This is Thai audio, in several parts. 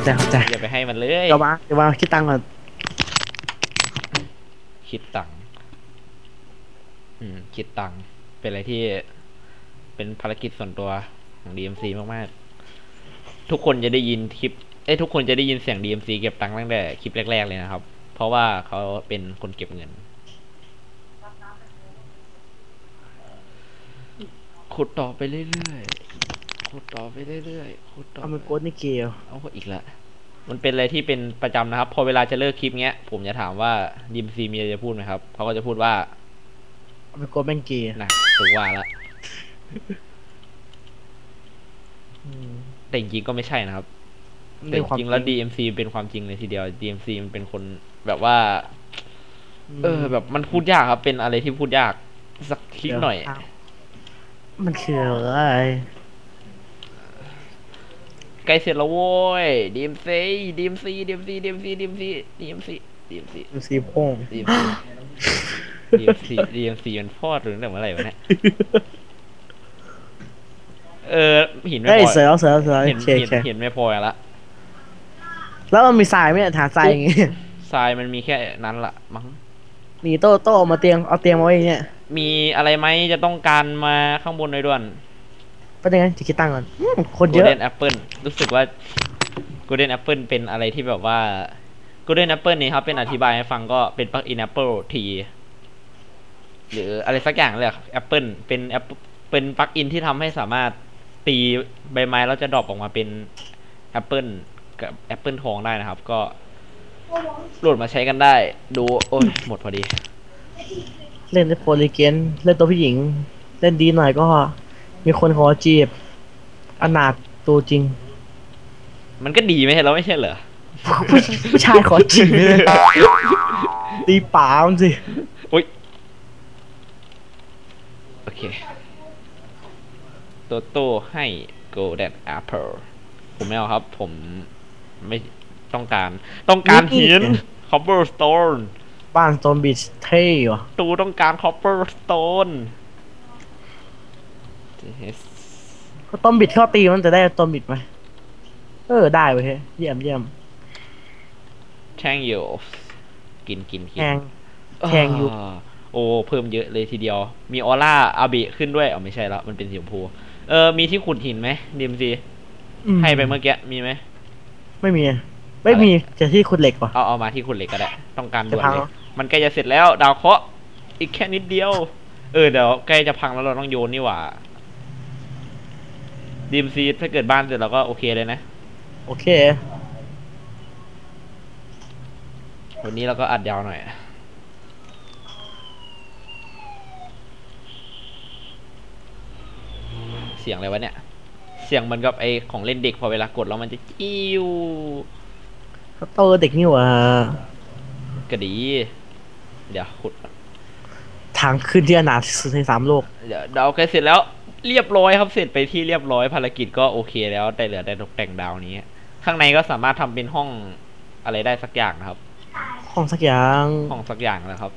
เข้าใจเข้าใจอย่าไปให้มันเลยเดี๋ยวมาเดี๋ยวมาคิดตังค์ก่อนคิดตังค์อืมคิดตังค์เป็นอะไรที่เป็นภารกิจส่วนตัวของ DMC มากๆ ทุกคนจะได้ยินคลิปเอ้ยทุกคนจะได้ยินเสียง DMC เก็บตังค์ตั้งแต่คลิปแรก ๆ เลยนะครับ เพราะว่าเขาเป็นคนเก็บเงิน ขุดต่อไปเรื่อยๆ ขุดต่อไปเรื่อยๆขุดต่อเอาไปเป็นโกดในเกลเอาอีกแล้วมันเป็นอะไรที่เป็นประจำนะครับ พอเวลาจะเลิกคลิปเงี้ย ผมจะถามว่าดิมซีมีอะไรจะพูดไหมครับเขาก็จะพูดว่าเอาเป็นโกดแม่งเกย์นะถูกว่าละอืมแต่จริงๆก็ไม่ใช่นะครับแต่เรื่จองความริงๆแล้ว DMC เป็นความจริงเลยทีเดียว DMC มันเป็นคนแบบว่ามเออ แบบมันพูดยากครับ เป็นอะไรที่พูดยากสักคลิกหน่อยเดี๋วมันคืออะไร ใกล้เสร็จแล้วโว้ย DMC DMC DMC DMC DMC DMC DMC ดูสีโพง DMC DMC DMC มันพอดหรือตั้งแต่เมื่อไหร่วะเนี่ยเออหินไม่เฮ้ยพอเสือเสือเสือเห็นโอเคเห็โอนเคเห็นไม่พอละแล้วมันมีทรายไหมเนี่ยฐานทรายอย่างงี้ ทรายมันมีแค่นั้นละมั้งนี่โต้โต้เอามาเตียงเอาเตียงมาไว้อย่างเนี่ยมีอะไรไหมจะต้องการมาข้างบนหน่อยด่วน ก็ยังไงจะคิดตังค์ก่อนอืมคนเย Golden อะ Apple รู้สึกว่า Golden Apple เป็นอะไรที่แบบว่า Golden Apple นี่ครับเป็นอธิบายให้ฟังก็เป็น plug in Apple T หรืออะไรสักอย่างเลยอะ Apple เป็น Apple เป็นปลั๊กอินที่ทำให้สามารถตีใบไม้แล้วจะดรอปออกมาเป็น Apple กับ Apple ทองได้นะครับ ก็โหลดมาใช้กันได้ ดูโอ้ยหมดพอดี เล่นในโพลิเกนเล่นตัวผู้หญิง เล่นดีหน่อยก็ มีคนขอจีบ อนาถตัวจริง มันก็ดีไหมเราไม่ใช่เหรอ ผู้ผู้ชายขอจีบเลยตีป๋ามันสิ อุ้ย โอเค โตโต้ให้ Golden Apple ผมไม่เอาครับ ผมไม่ต้องการ ต้องการหิน Cobblestone บ้านโซนบีชเท่ว่ะตูต้องการ Cobblestone ก็ต้มบิดเข้าตีมันจะได้ต้มบิดไหมเออได้เว้ยเฮ้ยเยี่ยมเยี่ยมแช่งอยู่กินกินกิแทนงแทงอยู่าโอ้เพิ่มเยอะเลยทีเดียว มีออร่าอาเบะขึ้นด้วยอ๋อไม่ใช่แล้วมันเป็นสีชมพู เออมีที่ขุดหินไหมดีมซีอืมให้ไปเมื่อกี้มีไหมไม่มีไม่มีแต่ที่ขุดเหล็กว่ะเอาเอามาที่ขุดเหล็กก็ได้ต้องการด่วนจะพังเลเหรยอมันใกล้จะเสร็จแล้ว ดาวเคราะห์อีกแค่นิดเดียว เออเดี๋ยวใกล้จะพังแล้วเราต้องโยนนี่หว่า ดีมซีถ้าเกิดบ้านเสร็จเราก็โอเคเลยนะ โอเค วันนี้เราก็อัดยาวหน่อยเสียงอะไรวะเนี่ย เสียงเหมือนกับไอของเล่นเด็กพอเวลากดแล้วมันจะจิ้วโตเด็กนี่หว่าก็ดี เดี๋ยวขุดก่อนทางขึ้นที่อนาถที่สุดในสามโลก เดี๋ยวดาวใกล้เสร็จแล้ว เรียบร้อยครับเสร็จไปที่เรียบร้อยภารกิจก็โอเคแล้ว แต่เหลือแต่ตกแต่งดาวนี้ ข้างในก็สามารถทำเป็นห้องอะไรได้สักอย่างนะครับ ห้องสักอย่างห้องสักอย่างนะครับ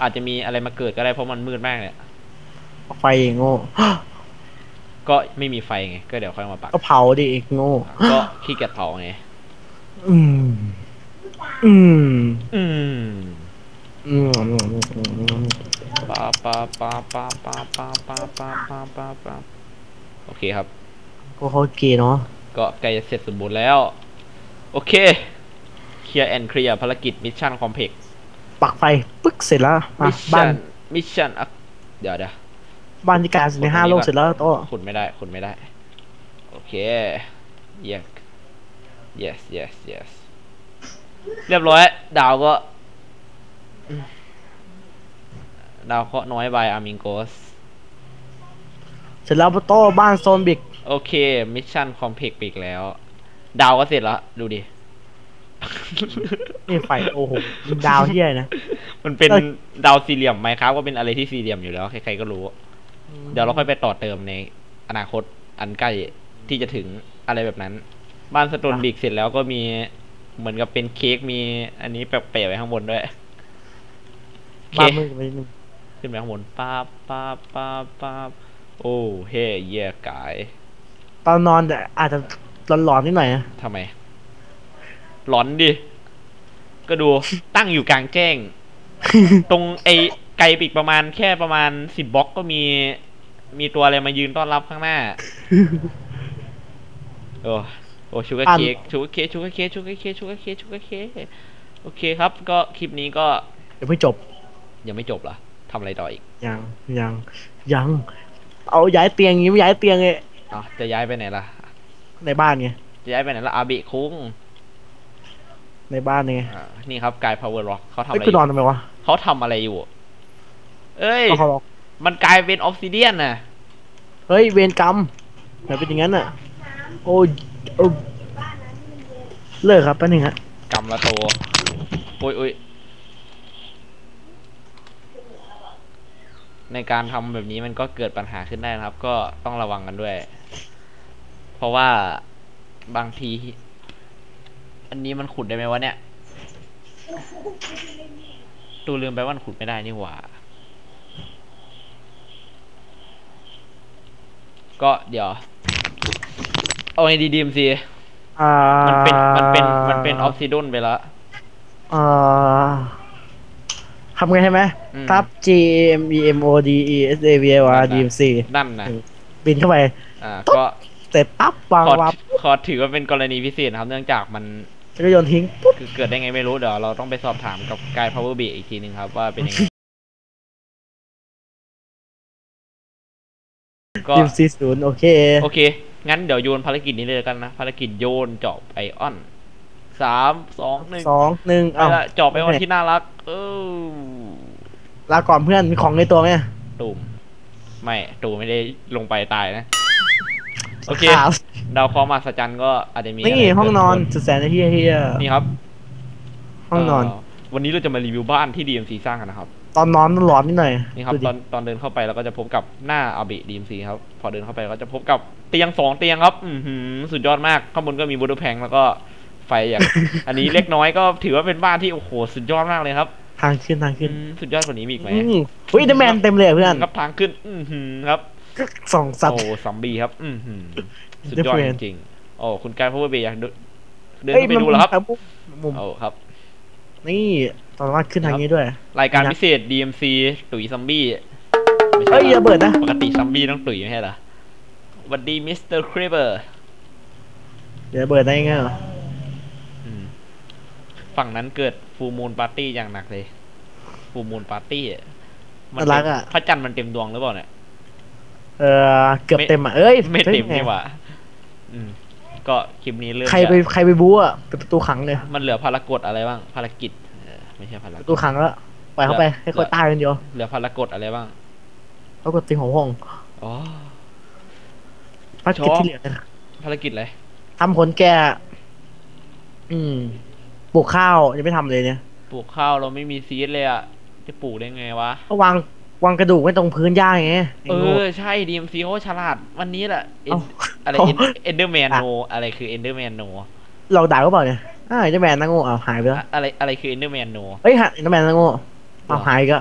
อาจจะมีอะไรมาเกิดก็ได้เพราะมันมืดมากเลยไฟโง่ก็ไม่มีไฟไงก็เดี๋ยวค่อยมาปักก็เผาดิอีกโง่ก็ขี้เกียจเผาไงอืม อืม อืม อืม ปาปาปาปาปาปาปาปาปาปาปาโอเคครับก็เขาเกย์เนาะก็ใกล้จะเสร็จสมบูรณ์แล้ว โอเคเคลียร์แอนเคลียร์ภารกิจมิชชั่นคอมเพล็กซ์ปักไฟปึ๊กเสร็จแล้วมาบ้านมิชชั่นอะเดี๋ยวเดี๋ยวบ้านที่การในห้าโลกเสร็จแล้วโตขุดไม่ได้ขุดไม่ได้ โอเค yes yes yes yes เรียบร้อย ดาวก็ ดาวเคราะห์น้อยบายอามิงโกสเสร็จแล้วโตบ้านโซนบิกโอเค มิชชั่นคอมเพล็กซ์ไปอีกแล้ว ดาวก็เสร็จแล้ว ดูดิ นี่ไฟโอ้โหดาวเฮียนะ มันเป็นเอ้ยดาวสี่เหลี่ยมไหมครับ ก็เป็นอะไรที่สี่เหลี่ยมอยู่แล้ว ใครๆก็รู้ เดี๋ยวเราค่อยไปต่อเติมในอนาคตอันใกล้ที่จะถึงอะไรแบบนั้น บ้านสโตนบิกเสร็จแล้วก็มีเหมือนกับเป็นเค้กมี อันนี้แปะๆไว้ข้างบนด้วยโอเคบ้านมืดไปนิดนึง ขึ้นไปข้างบนป้าบป้าบป้าบป้าบโอ้เฮ้เย่กาย ตอนนอนแต่อาจจะร้อนๆนิดหน่อยนะทำไม หลอนดิ ก็ดูตั้งอยู่กลางแจ้ง ตรงไอไกลปีกประมาณแค่ประมาณสิบบล็อกก็มี มีตัวอะไรมายืนต้อนรับข้างหน้า โอ้โอ้ชูการ์ปั่นเค้กชูการ์เค้กชูการ์เค้กชูการ์เค้กชูการ์เค้กชูการ์เค้กโอเคครับ ก็คลิปนี้ก็เดี๋ยวไม่จบ ยังไม่จบเหรอ ทำอะไรต่ออีก ยังยังยัง เอาย้ายเตียงอย่างงี้ไม่ย้ายเตียงเลยอะจะย้ายไปไหนล่ะ ในบ้านไงจะย้ายไปไหนล่ะอาเบะคุ้งในบ้านไงอ่านี่ครับกายพาวเวอร์ร็อกเขาทำอะเฮ้ยไรอกูนอนยู่ทำไมวะเขาทำอะไรอยู่ เอ้ยก็เขาบอกมันกลายเป็นออฟซิเดียนน่ะ เฮ้ยเวรกรรมทำไมเป็นอย่างนั้นอะ โอ้ยโอ้ยเลิกครับแป๊บนึงฮะกำละโตโอ้ยโอ้ย ในการทำแบบนี้มันก็เกิดปัญหาขึ้นได้นะครับ ก็ต้องระวังกันด้วย เพราะว่าบางที อันนี้มันขุดได้ไหมวะเนี่ยตูลืมไปว่ามันขุดไม่ได้นี่หว่า ก็เดี๋ยว เอาไงดีดีมซีมันเป็นมันเป็นมันเป็นออฟซิดนไปแล้วอ่า ทำไงใช่ไหมอืมครับ G M E M O D E S A V A R D M C นั่นนะบินเข้าไป อ่าก็เสร็จปั๊บวางขอวับขอถือว่าเป็นกรณีพิเศษนะครับ เนื่องจากมันแล้วก็โยนทิ้งปุ๊บคือเกิดได้ไงไม่รู้เดี๋ยวเราต้องไปสอบถามกับกาย power b อีกทีหนึ่งครับ ว่าเป็นยังไงก็ ดีมซีศูนย์โอเค โอเค งั้นเดี๋ยวโยนภารกิจนี้เลยแล้วกันนะ ภารกิจโยนเจอบไอออน สาม สอง หนึ่งสองหนึ่งไปเอาละเจอบไอออนที่น่ารัก เออ ลาก่อนเพื่อนมีของในตัวไหมตูมไม่ตูมไม่ได้ลงไปตายนะ โอเคข่าวดาวเคราะห์มหัศจรรย์ก็อาจจะมีนี่ะไรห้องนอนเกิดขึ้สุดแสนเฮียเฮียนี่ครับ ห้องนอนเวันนี้เราจะมารีวิวบ้านที่ DMC สร้างกันนะครับ ตอนนอนต้องร้อนนิดหน่อย นี่ครับดูดิตอนตอนเดินเข้าไปเราก็จะพบกับหน้าอาเบะ DMC ครับ พอเดินเข้าไปก็จะพบกับเตียงสองเตียงครับ อือหือสุดยอดมาก ข้างบนก็มีบูดแพงแล้วก็ไฟอย่าง อันนี้เล็กน้อยก็ถือว่าเป็นบ้านที่โอ้โหสุดยอดมากเลยครับ ทางขึ้นทางอืขึ้นมสุดยอดกว่านี้มีอีกไหมอืมอุ้ยเดอะแมนเต็มเลยอะเพื่อนครับทางขึ้น อือหือครับสองสัตว์โอ้ซอมบี้ครับ อือหือสุดยอด Different จริงๆโอ้คุณกายพาวเวอร์เบย์อยากดูเดินอ้ยเข้าไปดูเหรอครับมุมโอ้ครับ นี่ตอนว่าขึ้นทางนี้ด้วย รายการนะพิเศษ DMC ตุ๋ยซอมบี้ไม่เอ้ใช่ยอย่าเบิดนะ ปกติซอมบี้ต้องตุ๋ยไม่ใช่เหรอสวัสดีมิสเตอร์ครีเบอร์อย่าเบิดได้ไงเหรอฝั่งนั้นเกิด ฟูมูลปาร์ตี้อย่างหนักเลย ฟูมูลปาร์ตี้มัน่ารักอะพระจันทร์มันเต็มดวงหรือเปล่าเนี่ย เออเกือบเต็มอะ เอ้ย ไม่เต็มฮ้ยนี่หว่าอืม ก็คลิปนี้เริ่มใครไปจะใครไปบู๊อะเป็นประตูขังเลย มันเหลือภารกฎอะไรบ้าง ภารกิจเออไม่ใช่ภารปกระฎตูขังแล้วปล่อยเข้าไปเหลือให้คนตายกันเดียวเหลือภารกฎอะไรบ้างแล้วกดตีหัวห้องอ๋อภารกิจชอบที่เหลือนะภารกิจอะไรทำผลแก่ อืม ปลูกข้าวยังไม่ทำเลยเนี่ย ปลูกข้าวเราไม่มีซีดเลยอะ จะปลูกได้ไงวะก็วางวางกระดูกไว้ตรงพื้นหญ้าไงไอ้เอโง่อใช่ DMC เขาฉลาด วันนี้แหละเอ้าอะไรเอ้าเอนเดอร์แมนอะโนอะไรคือเอนเดอร์แมนโนเราด่าก็เปล่าเนี่ยอ้าวไอ้เจ้าแมนนั่งโง่อ้าวหายไปแล้วอะไรอะไรคือเอนเดอร์แมนโนเฮ้ยฮะไอ้เจ้าแมนนั่งโง่อ้าวหายอีก็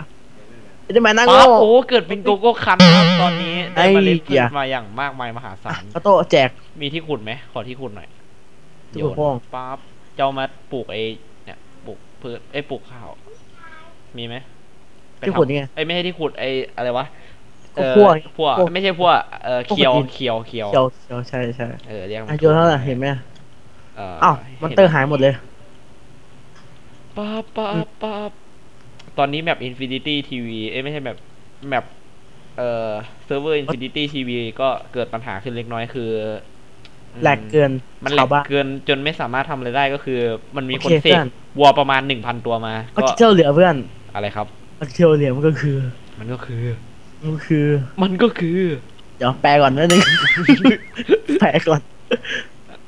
ไอ้เจ้าแมนนั่งปั๊โง่บโอ้เกิดเป็นโกโก้คันครับตอนนี้ได้ไอ้เมล็ดเหี้พืยชมาอย่างมากมายมหาศาลข้าวโต๊ะแจกมีที่ขุดไหมขอที่ขุดหน่อยที่โยขุดนโป้งปั๊บเจ้ามาปลูกไอ้เนี่ยปลูกพืชไอ้ยปลูกข้าว มีไหมไปที่ทำขุดนี่ไงไอ้ยไม่ใช่ที่ขุดไอ้อะไรวะพวกพวกพวกพวกไม่ใช่พวกเออพวกเคียวขุดดินเคียวเคียวเขียวเขียวใช่ใช่เออเรียกอายุเท่าไหร่เห็นไหมเอออ้าวมอนเตอร์หายหมดเลยป๊าบป๊าบป๊าบตอนนี้แมป Infinity TV เอ้ยไม่ใช่แมปแมปเอ่อเซิร์ฟเวอร์ Infinity TV ก็เกิดปัญหาขึ้นเล็กน้อยคืออืม แหลกเกินมันแหลชาวกบ้านเกินจนไม่สามารถทำอะไรได้ก็คือ มันมีโอคนเคเสเพื่กอนวัวประมาณหนึ่งพันตัวมาก็ก็เที่ยวเหลือเพื่อนอะไรครับก็เที่ยวเหลือมันก็คือ มันก็คือ มันก็คือ มันก็คือ เดี๋ยวแปลก่อนนิดนึงแปลก่อน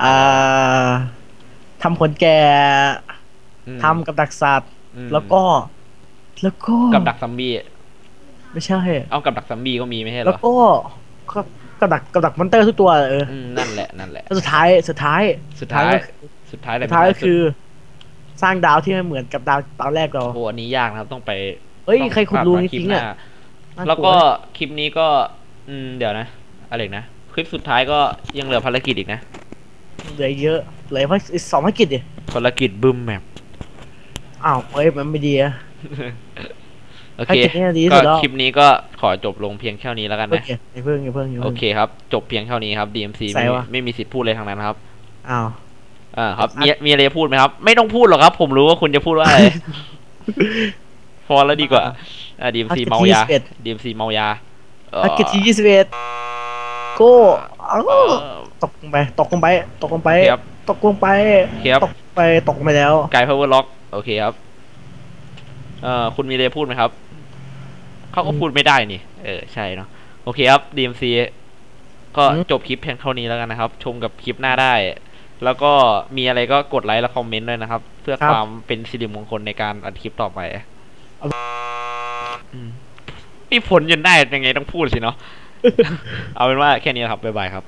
อ่าทำผลแก่อืมทำกับดักสัตว์อืมแล้วก็ แล้วก็กับดักซัมบี้ไม่ใช่ เอากับดักซัมบี้ก็มีไม่ใช่เหรแล้วอก็ ก็กับดักกับดักมอนเตอร์ทุกตัวเอออืมนั่นแหละนั่นแหละแล้วสุดท้ายสุดท้ายสุดท้ายก็สุดท้ายอะไรสุดท้ายก็คือ สร้างดาวที่ไม่เหมือนกับดาวดาวแรกเราโอ้โหอันนี้ยากนะครับต้องไปเฮ้ยต้องใครขุดรูฝากจไว้คลิปริงหๆน้าอะน่าแล้วลัก็คลิปนี้ก็อืมเดี๋ยวนะอะไรอีกนะคลิปสุดท้ายก็ยังเหลือภารกิจอีกนะเหลือเยอะเหลือเพราะสองภารกิจดิภารกิจบึ้มแมปอ้าวเอ้ยมันไม่ดีอะ โอภารเคกิจเนี่ยดีที่ก็สุดแล้วคลิปนี้ก็ขอจบลงเพียงแค่นี้แล้วกันโอนะเคไอ้เพิ่งไอ้เพิ่งไอ้โอเพิ่งเคครับ จบเพียงเท่านี้ครับ DMC ใส่ไม่วะไม่มีสิทธิ์พูดอะไรทางนั้นครับอ้าวอ่าครับอะมีมีอะไรจะพูดไหมครับ ไม่ต้องพูดหรอกครับ ผมรู้ว่าคุณจะพูดว่าอะไรพอแล้วดีกว่าอ่า DMC เมายา DMC เมายาเอ่อภารกิจที่ยี่สิบเอ็ดโก้เอ้าเอ่อตกลงไป ตกลงไป ตกลงไปครับตกลงไปครับตกไป ตกลงไปแล้วกาย power lock โอเคครับ เอ่อ คุณมีอะไรพูดไหมครับ เขาก็พูดไม่ได้นี่ เออ ใช่เนาะ โอเคครับ DMC ก็อืมจบคลิปเพียงเท่านี้แล้วกันนะครับ ชมกับคลิปหน้าได้ แล้วก็มีอะไรก็กดไลค์และคอมเมนต์ด้วยนะครับ เพื่อความเป็นสิริมงคลในการอัดคลิปต่อไปอืมมีผลจนได้ยังไงต้องพูดสิเนาะ เอาเป็นว่าแค่นี้นะครับ บ๊ายบายครับ